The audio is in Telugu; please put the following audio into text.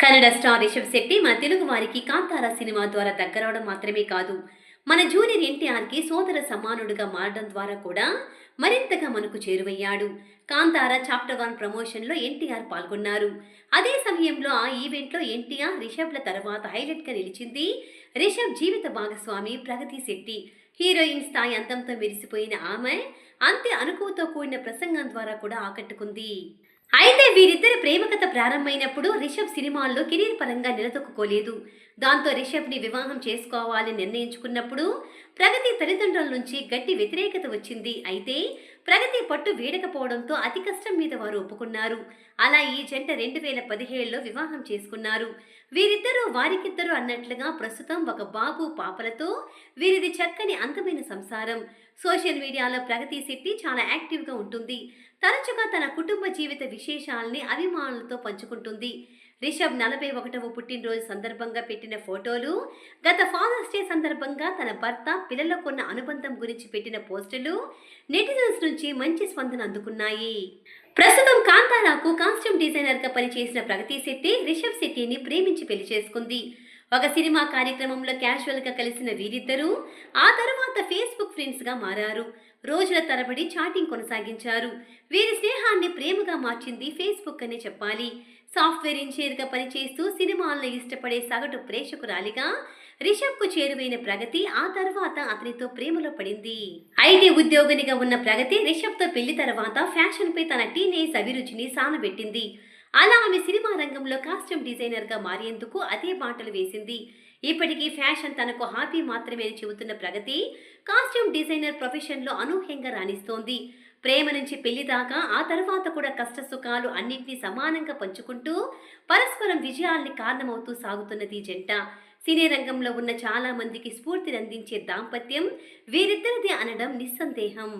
కన్నడ స్టార్ రిషబ్ శెట్టి మన తెలుగు వారికి కాంతార సినిమా ద్వారా దగ్గరవడం మాత్రమే కాదు. మన జూనియర్ ఎన్టీఆర్కి సోదర సమానుడుగా మారడం ద్వారా కూడా మరింతగా మనకు చేరువయ్యాడు. కాంతార చాప్టర్ వన్ ప్రమోషన్లో ఎన్టీఆర్ పాల్గొన్నారు. అదే సమయంలో ఆ ఈవెంట్లో ఎన్టీఆర్ రిషబ్ల తర్వాత హైలైట్గా నిలిచింది రిషబ్ జీవిత భాగస్వామి ప్రగతి శెట్టి. హీరోయిన్ స్థాయి అంతంతో మెరిసిపోయిన ఆమె అంతే అనుకువతో కూడిన ప్రసంగం ద్వారా కూడా ఆకట్టుకుంది. అయితే వీరిద్దరి ప్రేమ కథ ప్రారంభమైనప్పుడు రిషబ్ సినిమాల్లో కెరీర్ పరంగా నిలదొక్కుకోలేదు. దాంతో రిషబ్ని వివాహం చేసుకోవాలని నిర్ణయించుకున్నప్పుడు ప్రగతి తల్లిదండ్రుల నుంచి గట్టి వ్యతిరేకత వచ్చింది. అయితే ప్రగతి పట్టు వీడకపోవడంతో అతి కష్టం మీద వారు ఒప్పుకున్నారు. అలా ఈ జంట రెండు వేల పదిహేడులో వివాహం చేసుకున్నారు. వీరిద్దరూ వారికిద్దరు అన్నట్లుగా ప్రస్తుతం ఒక బాబు పాపలతో వీరిది చక్కని అందమైన సంసారం. సోషల్ మీడియాలో ప్రగతి శెట్టి చాలా యాక్టివ్గా ఉంటుంది. తరచుగా తన కుటుంబ జీవిత విశేషాలని అభిమానులతో పంచుకుంటుంది. రిషబ్ నలభై ఒకటవ పుట్టినరోజు సందర్భంగా పెట్టిన ఫోటోలు గత ఫాదర్స్ డే సందర్భంగా తన భర్త పిల్లలకున్న అనుబంధం గురించి పెట్టిన పోస్టులు నెటిజన్స్ నుంచి మంచి స్పందన అందుకున్నాయి. ప్రస్తుతం కాంతారాకు కాస్ట్యూమ్ డిజైనర్గా పనిచేసిన ప్రగతి శెట్టి రిషబ్ శెట్టిని ప్రేమించి పెళ్ళి చేసుకుంది. ఒక సినిమా కార్యక్రమంలో క్యాజువల్గా కలిసిన వీరిద్దరూ ఆ తర్వాత ఫేస్బుక్ ఫ్రెండ్స్గా మారారు. రోజుల తరబడి చాటింగ్ కొనసాగించారు. వీరి స్నేహాన్ని ప్రేమగా మార్చింది ఫేస్బుక్ అనే చెప్పాలి. సాఫ్ట్వేర్ ఇంజనీర్గా పనిచేస్తూ సినిమాలను ఇష్టపడే సగటు ప్రేక్షకురాలిగా రిషబ్కు చేరువైన ప్రగతి ఆ తర్వాత అతనితో ప్రేమలో పడింది. ఐటీ ఉద్యోగినిగా ఉన్న ప్రగతి రిషబ్తో పెళ్ళి తర్వాత ఫ్యాషన్పై తన టీనేజ్ అభిరుచిని సానబెట్టింది. అలా ఆమె సినిమా రంగంలో కాస్ట్యూమ్ డిజైనర్గా మారేందుకు అదే బాటలు వేసింది. ఇప్పటికీ ఫ్యాషన్ తనకు హాబీ మాత్రమే అని చెబుతున్న ప్రగతి కాస్ట్యూమ్ డిజైనర్ ప్రొఫెషన్లో అనూహ్యంగా రాణిస్తోంది. ప్రేమ నుంచి పెళ్ళి దాకా ఆ తర్వాత కూడా కష్ట సుఖాలు అన్నింటినీ సమానంగా పంచుకుంటూ పరస్పరం విజయాల్ని కారణమవుతూ సాగుతున్నది ఈ జంట. సినీ రంగంలో ఉన్న చాలా మందికి స్ఫూర్తిని అందించే దాంపత్యం వీరిద్దరిది అనడం నిస్సందేహం.